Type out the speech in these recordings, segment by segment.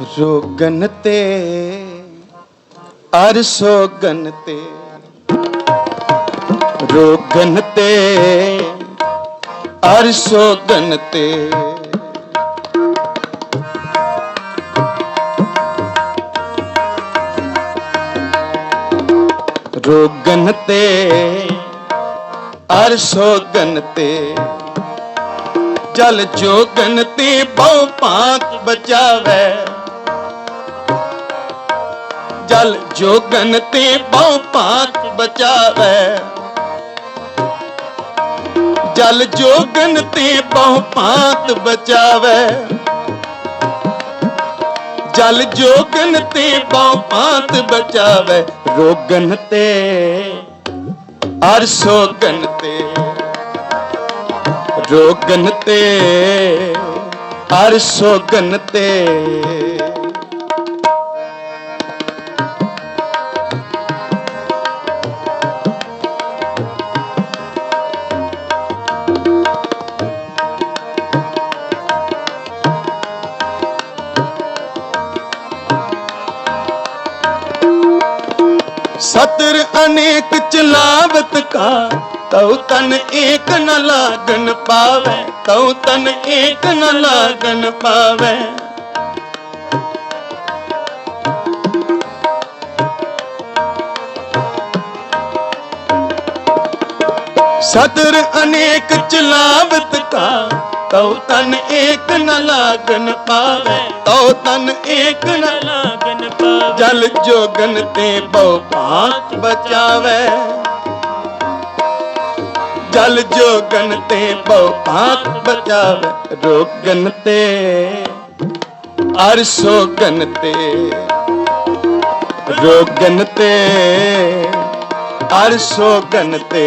ਰੋਗਨ ਤੇ ਅਰ ਸੋਗਨ ਤੇ। ਰੋਗਨ ਤੇ, ਅਰਸੋਗਨ ਤੇ। ਰੋਗਨ ਤੇ ਅਰ ਸੋਗਨ ਤੇ। ਜਲ ਜੋਗਨ ਤੇ ਬਹੁ ਭਾਂਤ ਬਚਾਵੇ। ਜਲ ਜੋਗਨ ਤੇ ਬਹੁ ਭਾਂਤ ਬਚਾਵੇ। ਜਲ ਜੋਗਨ ਤੇ ਬਹੁ ਭਾਂਤ ਬਚਾਵੇ। ਜਲ ਜੋਗਨ ਤੇ ਬਹੁ ਭਾਂਤ ਬਚਾਵੇ। ਰੋਗਨ ਤੇ, ਅਰ ਸੋਗਨ ਤੇ। ਰੋਗਨ ਤੇ, ਅਰ ਸੋਗਨ ਤੇ। अनेक चलावत का तौ तन एक न लागन पावे तौ तन एक न लागन पावे सतर अनेक चलावत का ਤਉ ਤਨ ਏਕ ਨ ਲਾਗਨ ਪਾਵੇ। ਤਉ ਤਨ ਏਕ ਨ ਲਾਗਨ ਪਾਵੇ ਜਲ ਜੋਗਨ ਤੇ ਬਹੁ ਭਾਂਤ ਬਚਾਵੇ। ਜਲ ਜੋਗਨ ਤੇ ਬਹੁ ਭਾਂਤ ਬਚਾਵੇ। ਰੋਗਨ ਤੇ ਅਰਸੋਗਨ ਤੇ। ਰੋਗਨ ਤੇ ਅਰਸੋਗਨ ਤੇ।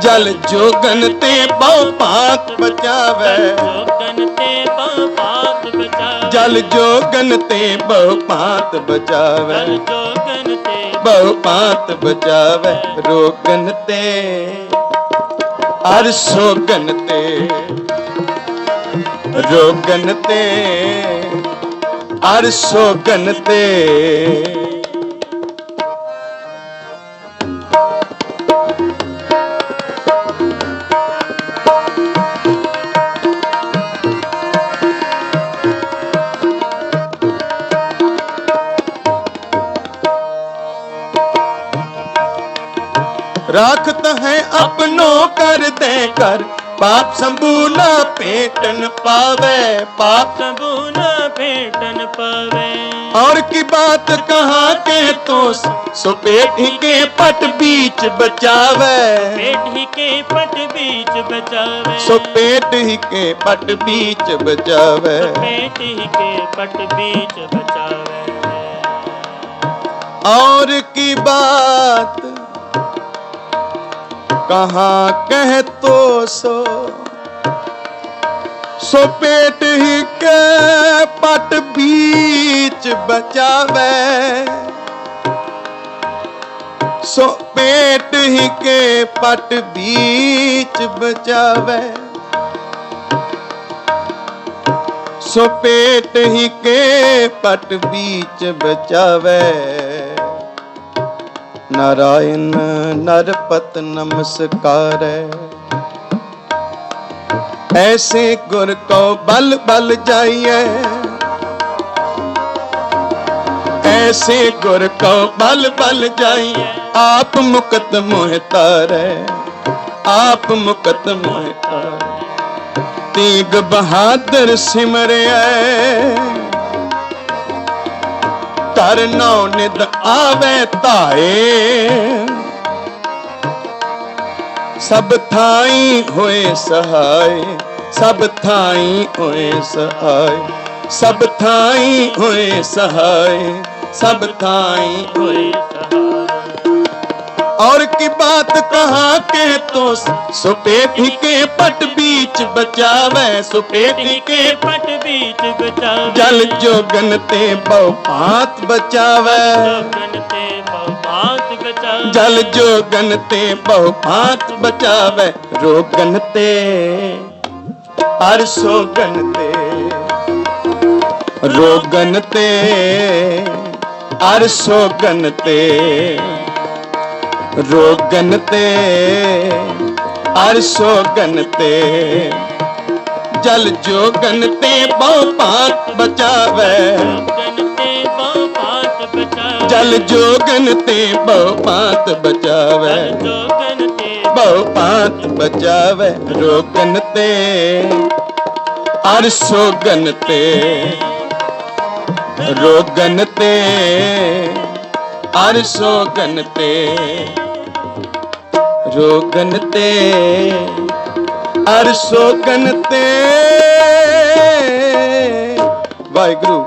ਜਲ ਜੋਗਨ ਤੇ ਬਹੁ ਭਾਂਤ ਬਚਾਵੇ। ਜੋਗਨ ਤੇ ਪਾਪਾਤ ਬਚਾਵੇ। ਜਲ ਜੋਗਨ ਤੇ ਬਹੁ ਭਾਂਤ ਬਚਾਵੇ। ਜਲ ਜੋਗਨ ਤੇ ਬਹੁ ਭਾਂਤ ਬਚਾਵੇ ਰੋਗਨ ਤੇ। ਅਰ ਸੋਗਨ ਤੇ। ਰੋਗਨ ਤੇ। ਅਰ ਸੋਗਨ ਤੇ। राखत है अपनों कर दे कर पाप संबूला पेटन पावे पाप सबूना भेटन पावे और की बात कहा के तो सो पेट ही के पट बीच बचावे पेट ही के पट बीच बचावे सो पेट ही के पट बीच बचावे पेट ही के पट बीच बचावे और की बात कहाँ कह तो सो सो पेट ही के पट बीच बचावे सो पेट ही के पट बीच बचावे सो पेट ही के पट बीच बचावे ਨਾਰਾਇਣ ਨਰਪਤ ਨਮਸਕਾਰੈ ਐਸੇ ਗੁਰ ਕੋ ਬਲ ਬਲ ਜਾਈਐ। ਐਸੇ ਗੁਰ ਕੋ ਬਲ ਬਲ ਜਾਈਐ। ਆਪ ਮੁਕਤ ਮੋਹਿ ਤਾਰੈ, ਆਪ ਮੁਕਤ ਮੋਹਿ ਤਾਰੈ। ਤੇਗ ਬਹਾਦਰ ਸਿਮਰਿਐ ਧਰ ਨੌ ਨਿਦ ਆਵੇ ਧਾਏ। ਸਭ ਥਾਈ ਹੋਏ ਸਹਾਈ ਸਭ ਥਾਈ ਹੋਏ ਸਹਾਈ ਸਭ ਥਾਈ ਹੋਏ ਸਹਾਈ ਸਭ ਥਾਈ ਹੋਏ ਸਹਾਈ और की बात कहा के तो सुपेदी के पट बीच बचावे सुपेदी के पट बीच बचावे। जल जोगन ते बहुपात बचावे। जल जोगन ते बहुपात बचावे। रोगन गनते अरसोगन गनते रोगन गनते, अरसोगन गनते। ਰੋਗਨ ਤੇ ਅਰਸ਼ੋਗਨ ਤੇ। ਜਲ ਜੋਗਨ ਤੇ ਬਹੁ ਭਾਂਤ ਪਾਤ ਬਚਾਵੇ। ਜਲ ਜੋਗਨ ਤੇ ਬਹੁ ਭਾਂਤ ਬਚਾਵੇ। ਜੋਗਨ ਬਹੁ ਭਾਂਤ ਬਚਾਵੇ ਰੋਗਨ ਤੇ ਅਰਸ਼ੋਗਨ ਤੇ। ਰੋਗਨ ਤੇ ਅਰਸ਼ੋਗਨ ਤੇ। ਰੋਗਨ ਤੇ ਅਰਸ਼ੋਗਨ ਤੇ ਵਾਹਿਗੁਰੂ